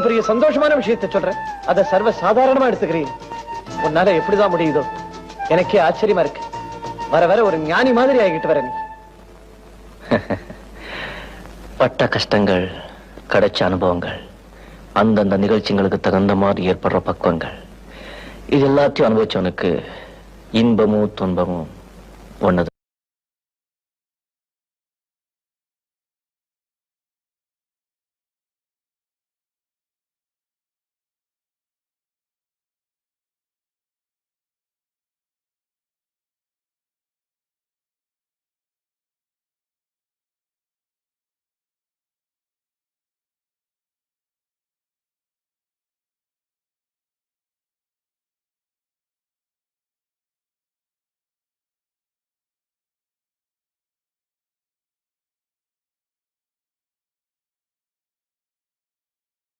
இவ்வளவு பெரிய சந்தோஷமான விஷயத்தை சொல்றேன். அதை சர்வ சாதாரணமா எடுத்துக்கிறீங்க. உன்னால எப்படிதான் முடியுதோ? எனக்கே ஆச்சரியமா இருக்கு. வர வர ஒரு ஞானி மாதிரி ஆகிட்டு வர நீ. பட்ட கஷ்டங்கள் கிடைச்ச அனுபவங்கள் அந்தந்த நிகழ்ச்சிகளுக்கு தகுந்த மாதிரி ஏற்படுற பக்குவங்கள். இது எல்லாத்தையும் அனுபவிச்சவனுக்கு இன்பமும் துன்பமும் ஒண்ணுதான்.